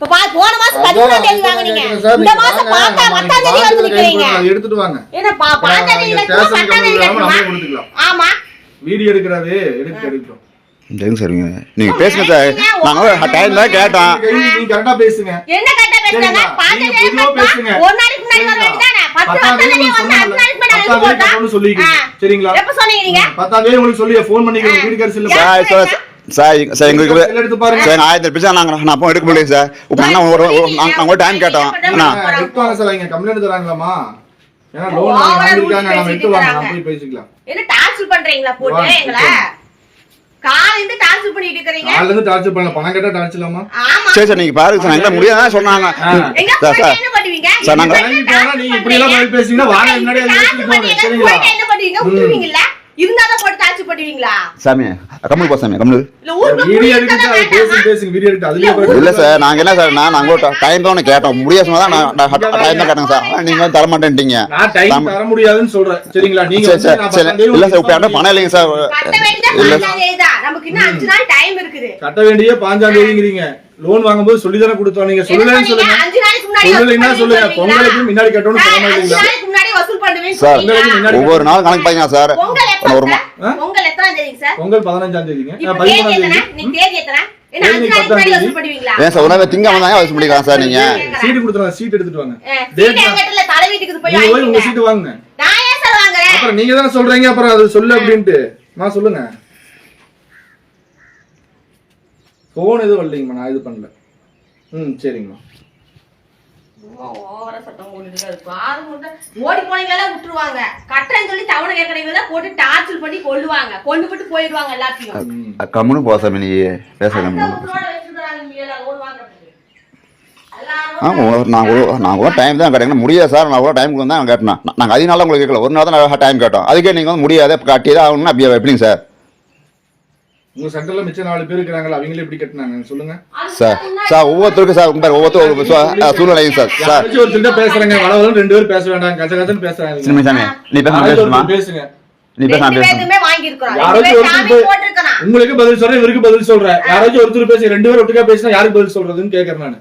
இப்ப போன மாசம் பதிமூணாம் தேதி வாங்குனீங்க. சார், இந்த நீங்க மாசம் பார்த்தா பத்தாம் தேதி வந்து நிக்கிறீங்க எடுத்துட்டு வாங்க. என்ன பத்தாம் தேதி நீங்க பத்தாம் தேதி. ஆமா. வீடியோ எடுக்கிறாரு எடுத்து எடுக்கட்டும் சரிங்க சரிங்க நீங்கள் பேசுங்க சார் நாங்கள் டைம் தான் கேட்டோம் நீங்க கரெக்டா பேசுங்க. என்ன கரெக்டா பேசுறாங்க? சரிங்களா? பாஞ்சு நீங்க கட்டணும். பேசுங்க. ஒரு நாளைக்கு முன்னாடி வர சரிங்களா? வேண்டியதானே தேதி வந்து. நாளைக்கு முன்னாடி போட்டா? எப்ப சொன்னீங்க நீங்க? பத்தாம் தேதி உங்களுக்கு சொல்லி ஃபோன் பண்ணிக்கிறேன் வீடு செல்ல சார் சார் சார் சார் எங்களுக்கு செல் எடுத்து பாருங்க. சார் நான் ஆயிரத்தி பேச நாங்கள் நான் அப்போ எடுக்க முடியல சார். ஒரு நாங்க- ஒரு டைம் கேட்டோம். அண்ணா. எடுத்துவாங்க சார் இங்க கம்ப்ளைண்ட் தராங்களாமா ஏன்னா லோன் ஓவரா வாங்கிருக்காங்க நம்ம பேசிட்டு எடுத்து வாங்க இருக்காங்க. நம்ம போய் பேசிக்கலாம். என்ன டார்ச்சர் பண்றீங்களா போட்டு வாங்க, எங்களை? காலையில இருந்து டார்ச்சர் பண்ணிட்டு இருக்கீங்க நாலுல இருந்து டார்ச்சர் பண்ணல. பணம் கேட்டா டார்ச்சர்லாமா சரி சார் நீங்கள் பாருங்க சார். முடியாதான் சொன்னாங்க. எங்க சார் போயிட்டு சார் என்ன பண்ணுவீங்க? சார், நாங்க- வாங்கி போனா நீங்க இப்படி எல்லாம் வாங்க முன்னாடி சரிங்களா? என்ன பண்ணுவீங்க? இருந்தாதான் பண்ணுவீங்களா சாமி கம்மல் போ சாமி கம்மல் இல்ல சார் நாங்கள் என்ன சார் நான் நாங்கள் டைம் தான் கேட்டோம் முடிய சொன்னா நான் டைம் தான் கேட்டேங்க சார். வந்து தர மாட்டேன்ட்டீங்க. நான் டைம் தர முடியாதுன்னு சொல்றேன். சரிங்களா? நீங்க சரி இல்லை இப்போ என்கிட்ட பணம் இல்லைங்க சார். கட்ட வேண்டியது இல்லை பத்தாம் தேதிதான். நமக்கு இன்னும் அஞ்சு நாள் டைம் இருக்குது. கட்ட வேண்டிய பாஞ்சாம் தேதிங்கிறீங்க. லோன் வாங்கும்போது சொல்லி தானே கொடுத்தோம். நீங்க என்ன சொல்லலன்னு? சொல்லுங்க. சொல்லலைன்னா சொல்லுங்க? பொங்கலுக்கு முன்னாடி கட்டணும்னு சார், சொல்ல மாட்டீங்களா வசூல் சார், ஒவ்வொரு நாளும் கணக்கு பாருங்க சார். பொங்கல் ஒரு எத்தனாம் தேதிங்க சார்? பொங்கல் பதினஞ்சாம் தேதிங்க. இப்ப ஆ, தேதி பதிமூணாம் எத்தனை? தேதி. நீங்க தேதி எத்தனை? ஏன் சார் வசூல் பண்ணிக்கலாம் சார் நீங்கள் சீட்டு கொடுத்துருவாங்க சீட் எடுத்துட்டு வாங்க. போய் நீங்க. சீட்டு வாங்குங்க. அப்புறம் நீங்க தானே சொல்றீங்க அப்புறம் அது சொல்லு அப்படின்ட்டு. நான் சொல்லுங்க. போன் எதுவும் வரலைங்கம்மா நான் இது பண்ணல. ம் சரிங்கம்மா. ஓவரா சத்தம் போட்டுட்டு. ஓடி போனீங்களா விட்டுருவாங்க கட்டுறேன்னு சொல்லி தவணை கேட்கறீங்களா போட்டு பண்ணி கொண்டு போட்டு போயிடுவாங்க எல்லாத்தையும் நீ பேச நான் நான் கூட டைம் தான் கேட்டேன் முடியாது சார் நான் கூட டைம் தான் கேட்டேன் நாங்கள் அதிக நாள் உங்களுக்கு கேட்கல ஒரு நாள் தான் டைம் கேட்டோம் அதுக்கே நீங்கள் வந்து முடியாது கட்டி தான் ஆகணும்னா அப்படியே எப்படிங்க சார் உங்க சென்டர்ல மிச்சம் நாலு பேர் இருக்கிறாங்களா அவங்களே எப்படி கட்டினாங்க. சொல்லுங்க. சார் சார் ஒவ்வொருத்தருக்கும் சார் உங்க ஒவ்வொருத்தரும் ஒரு சூ- சூழ்நிலைங்க சார் சார். யாராச்சும் ஒருத்தர் பேசுறாங்க வளவலும் ரெண்டு பேரும் பேச வேண்டாம் கச்ச கச்சன்னு பேசுறாங்க சினிமா சாமி நீ பேச பேசுமா? பேசுங்க. நீ பேச. உங்களுக்கு பதில் சொல்றேன் இவருக்கு பதில் சொல்றேன். யாராச்சும் ஒருத்தர் பேசி ரெண்டு பேரும் ஒட்டுக்கா பேசினா யாருக்கு பதில் சொல்றதுன்னு கேக்குறேன் நான்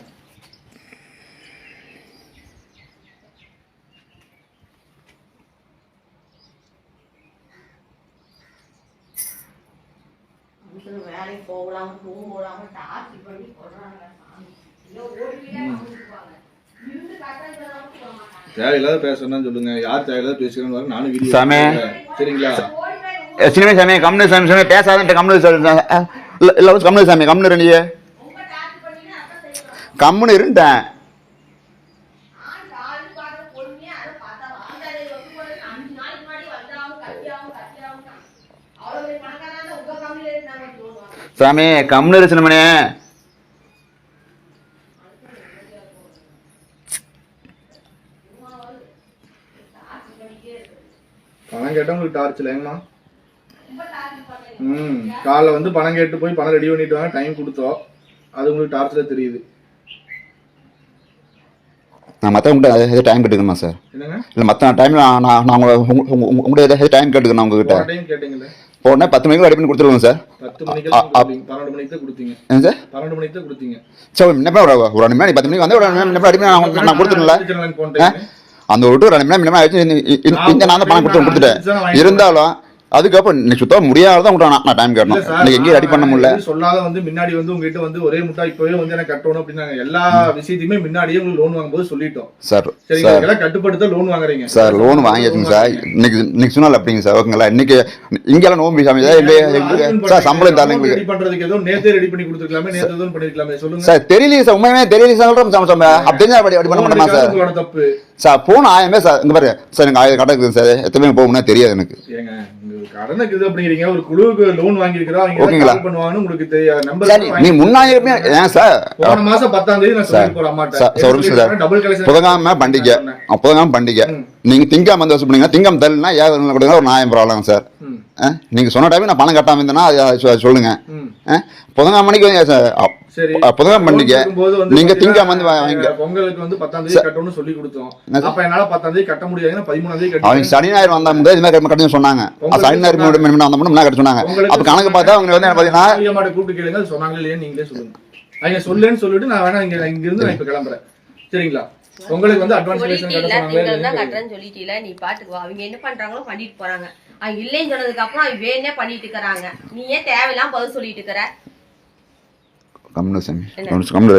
வேலைக்கு போகலாம தூங்கலாம டார்ச்சர் பண்ணி கொல்றாங்க சாமி. ஐயோ, ஓடிக்கிட்டே வந்துருப்பாங்க. இருந்து கட்டுறது எல்லாம் போக மாட்டாங்க. தேவையில்லாத பேசணும்னு சொல்லுங்க யார் தேவையில்லாத பேசுறேன்னு நானும் வீடியோ சாமி. சரிங்களா சினிமா சாமி கம்னு சாமி சாமி பேசாதன்ட்டு கம்னு இல்லை கம்னு சாமி கம்னு ரெண்டு உங்க டார்ச்சர் பண்ணீங்கன்னா அதான் செய்யணும். கம்முன்னு இருந்தேன் ஆண் காலையில பார்க்குற பொறுமையா அதை பார்த்தா வாங்காதே வந்து போறது அஞ்சு நாளைக்கு முன்னாடி வந்தாவும் கட்டியாவும் கட்டியாவும் தான். அவ்வளவு பெரிய பணக்காரனா இருந்தா உங்க கம்பெனில இருந்தாங்க சொல்லுவாங்க. சாமி கம்னு இரு சினிமனே பணம் கேட்டா உங்களுக்கு டார்ச் பண்ணீங்க. ம் காலைல வந்து பணம் கேட்டு போய் பணம் ரெடி பண்ணிட்டு வாங்க டைம் கொடுத்தோம். அது உங்களுக்கு டார்ச்ல தெரியுது. நான் மற்றவங்ககிட்ட எதாவது டைம் கேட்டுக்கணுமா சார் என்னங்க? இல்லை மற்ற டைமில் நான் நான் நான் உங்களை உங்க- உங்க- உங்க- உங்கள்கிட்ட ஏதாவது டைம் கேட்டுக்கணும் உங்ககிட்ட? டைம் கேட்டீங்கல்ல. உடனே பத்து மணிக்கு ரெடி பண்ணி கொடுத்துருவோங்க சார். பன்னெண்டு மணிக்கு தான் கொடுத்தீங்க சார்? பன்னெண்டு மணிக்கு தான் கொடுத்தீங்க சரி முன்னே ஒரு ஒரு ரெண்டு மணி பத்து மணிக்கு வந்து ஒரு ரெண்டு மணி ரெடி பண்ணி நான் போன டைம் அந்த ஒரு ரெண்டு மணி மணி ஆயிடுச்சு. இந்த- நான் தான் பணம் கொடுத்து கொடுத்துட்டேன். இருந்தாலும் அதுக்கப்புறம் இன்னைக்கு சுத்தம் முடியாத உங்கள்கிட்ட நான் டைம் கேட்டணும். இன்னைக்கு எங்கேயும் ரெடி பண்ண முடியல. சொல்லாத வந்து முன்னாடி வந்து உங்ககிட்ட வந்து ஒரே முட்டா இப்பவே வந்து எனக்கு கட்டணும் அப்படின்னாங்க எல்லா விஷயத்தையுமே முன்னாடியே உங்களுக்கு லோன் வாங்கும்போது சொல்லிட்டோம். சார் இதெல்லாம் கட்டுப்படுத்த லோன் வாங்குறீங்க. சார் லோன் வாங்கியாச்சுங்க சார். இன்னைக்கு இன்னைக்கு சொன்னால் அப்படிங்க சார்? ஓகேங்களா? இன்னைக்கு இங்கெல்லாம் நோம்பி சாமி சார் எங்க சார் சம்பளம் தரல எங்களுக்கு ரெடி பண்றதுக்கு ஏதோ நேத்தே ரெடி பண்ணி கொடுத்துருக்கலாமே நேத்து எதுவும் பண்ணிருக்கலாமே சொல்லுங்க. சார் தெரியலையே சார் உண்மையுமே தெரியலையே சார் சொல்கிறோம் சார் அப்படி தெரிஞ்சா அப்படி பண்ண மாட்டோமா சார்? தப்பு. சார் போன ஆயமே சார் இங்க பாரு. சார் எனக்கு ஆயிரம் கடை இருக்குது சார் எத்தனை போகணும்னா தெரியாது எனக்கு. கடனுக்கு இது அப்படிங்கிறீங்க. ஒரு குழுவுக்கு லோன் வாங்கியிருக்கிறோம் அவங்க ஓகேங்களா? கால் பண்ணுவாங்கன்னு உங்களுக்கு தெரியாது சார் நம்பர் நீ முன்னாடி ஏன் சார்? போன மாசம் பத்தாம் தேதி நான் சொல்லி போறேன் அம்மாட்ட. Sir sir. ஒரு நிமிஷம் சார் டபுள் கலெக்ஷன் புதங்காம பண்டிகை புதங்காம பண்டிகை. நீங்க திங்காம வந்து வசூல் பண்ணீங்க. திங்காம தரலனா ஏன் கொடுங்க ஒரு நியாயம் ப்ராப்ளம் சார்? நீங்க சொன்ன டைம் நான் பணம் கட்டாம இருந்தேன்னா சொல்லுங்க. ம். புதங்காம மணிக்கு வந்து சார். அ- சரி அ, புதங்காம பண்டிகை இருக்கும்போது வந்து நீங்க திங்காம வந்து வாங்க பொங்கலுக்கு வந்து பத்தாம் தேதி கட்டணும்னு சொல்லி கொடுத்தோம்? அப்ப என்னால பத்தாம் தேதி கட்ட முடியாதுன்னா பதிமூணாம் தேதி அவங்க கட்டி சனி ஞாயிறு வந்தா முடியாது இது மாதிரி கட்டணும் சொன்னாங்க. சனி ஞாயிறு முன்னாடி வந்த முன்னாடி கட்ட சொன்னாங்க. அப்ப கணக்கு பார்த்தா அவங்க வந்து என்ன பாத்தீங்கன்னா கூப்பிட்டு கேளுங்க. அது சொன்னாங்களே இல்லையா நீங்களே சொல்லுங்க. அவங்க சொல்லுன்னு சொல்லிட்டு நான் வேணா இங்க இங்க இருந்து நான் இப்ப கிளம்புறேன். சரிங்களா? உங்களுக்கு வந்து அட்வான்ஸ் சொன்னாங்க சொல்லிட்டீல. நீ பாட்டுக்கு வா. அவங்க என்ன பண்றாங்களோ பண்ணிட்டு போறாங்க. அவங்க இல்லைன்னு சொன்னதுக்கு அப்புறம் அவங்க வேணே பண்ணிட்டு இருக்கிறாங்க. நீ ஏன் தேவையில்லாம பதில் சொல்லிட்டு இருக்கிற? கம்னு சாமி. கம்னு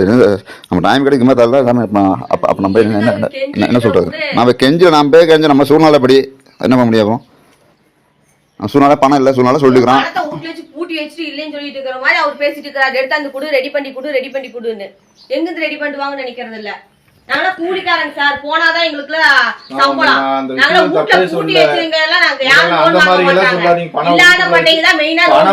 நம்ம டைம் கிடைக்குமா தரல சாமி அப்போ அப்போ அப்போ நம்ம என்ன என்ன சொல்கிறது நம்ம கெஞ்சி நம்ம போய் கெஞ்சி நம்ம சூழ்நிலைப்படி என்ன பண்ண முடியும் நம்ம சூழ்நிலை பணம் இல்லை சூழ்நிலை வச்சு பூட்டி வச்சுட்டு இல்லைன்னு சொல்லிட்டு இருக்கிற மாதிரி அவர் பேசிட்டு இருக்கிறாரு. எடுத்து அந்த குடு ரெடி பண்ணி குடு ரெடி பண்ணி குடுன்னு. எங்கிருந்து ரெடி பண்ணுவாங்கன்னு நினைக்கிறது இல்ல. நாங்களா கூலிக்காரங்க சார். போனாதான் எங்களுக்கு சம்பளம். நாங்களா வீட்டுல. வச்சிருங்க எல்லாம் நாங்க யாரும் லோன் வாங்க மாட்டாங்க. இல்லாத தான் மெயினா லோன்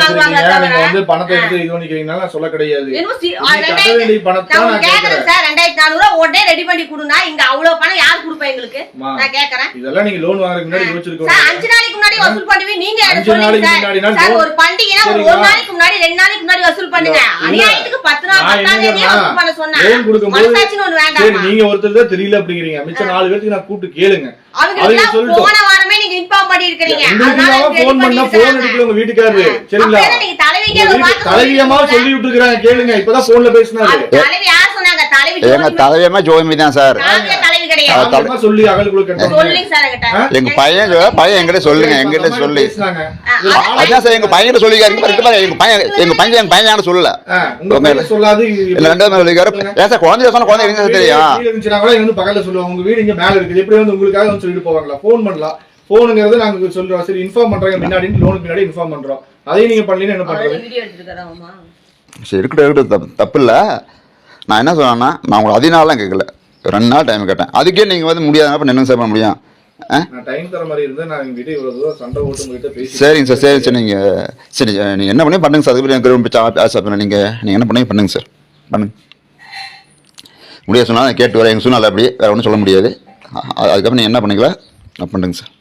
வாங்குவாங்க நீங்க வந்து பணத்தை எடுத்து இது சொல்ல கிடையாது. நான் கேக்குறேன் சார் ரெண்டாயிரத்தி நானூறு உடனே ரெடி பண்ணி கொடுனா இங்க அவ்வளவு பணம் யார் கொடுப்பா எங்களுக்கு? நான் கேக்குறேன். இதெல்லாம் நீங்க லோன் வாங்குறதுக்கு முன்னாடி சார் யோசிச்சிருக்கோம் அஞ்சு நாளைக்கு முன்னாடி வசூல் பண்ணுவீங்க. நீங்க எனக்கு சொல்லுங்க சார்? ஒரு பண்டிகைனா ஒரு நாளைக்கு முன்னாடி ரெண்டு நாளைக்கு முன்னாடி வசூல் பண்ணுங்க. அநியாயத்துக்கு பத்து நாள் நான் பத்தாம் தேதியே என்னன்னா, வசூல் பண்ண சொன்னா. loan கொடுக்கும்போது மனசாட்சின்னு ஒண்ணு சரி நீங்க ஒருத்தர் தான் தெரியல அப்படிங்கிறீங்க. மிச்சம் நாலு பேருக்கு நான் கூப்பிட்டு கேளுங்க. அவங்க சொல்லிட்டோம். போன வாரமே நீங்க இன்ஃபார்ம் பண்ணி ready போன் பண்ணா போன் இருக்காங்க. எடுக்கல உங்க வீட்டுக்காரரு. சரிங்களா? வீட்டு தலைவியமா சொல்லிட்டு சொல்லி விட்டுருக்காங்க கேளுங்க. இப்பதான் போன்ல பேசினாரு. தலைவி யார் சொன்னாங்க? தலைவி தலைவியமா ஜோமி தான் சார். கிடையாது. எங்க பையன் பையன் எங்கிட்ட சொல்லுங்க எங்கிட்ட சொல்லி. அதான் சார் எங்க பையன் சொல்லிக்காரு எங்க பையன் எங்க பையன் எங்க பையன் சொல்லல. சொல்லாது இல்ல ரெண்டாவது சொல்லிக்காரு ஏன் சார் குழந்தைய சொன்ன குழந்தை எங்க தெரியும்? பக்கத்துல சொல்லுவாங்க. உங்க வீடு இங்க மேல இருக்குது. எப்படி வந்து உங்களுக்காக வந்து சொல்லிட்டு போவாங்களா? போன் பண்ணலாம். போனுங்கிறது நாங்க சொல்றோம். சரி இன்ஃபார்ம் பண்றாங்க முன்னாடி லோனுக்கு முன்னாடி இன்ஃபார்ம் பண்றோம். அதையும் நீங்க பண்ணலன்னு என்ன பண்றது? சரி இருக்கட்டும் இருக்கட்டும். தப்பு தப்பு இல்லை. நான் என்ன சொன்னேன்னா நான் உங்களை அதினாலாம் கேட்கல. ரெண்டு நாள் டைம் கேட்டேன். அதுக்கே நீங்கள் வந்து முடியாதப்ப என்ன சார் பண்ண முடியும். சரிங்க சார் சரி சரி நீங்கள் சரி நீங்கள் என்ன பண்ணி பண்ணுங்க சார் அதுக்கு எனக்கு நீங்கள் நீங்கள் என்ன பண்ணி பண்ணுங்க சார் பண்ணுங்க. முடியாது சொன்னால் கேட்டு வரேன். எங்கள் சூழ்நிலை அப்படி வேறு ஒன்றும் சொல்ல முடியாது. அதுக்கப்புறம் நீங்கள் என்ன பண்ணிக்கலாம் பண்ணுங்க சார்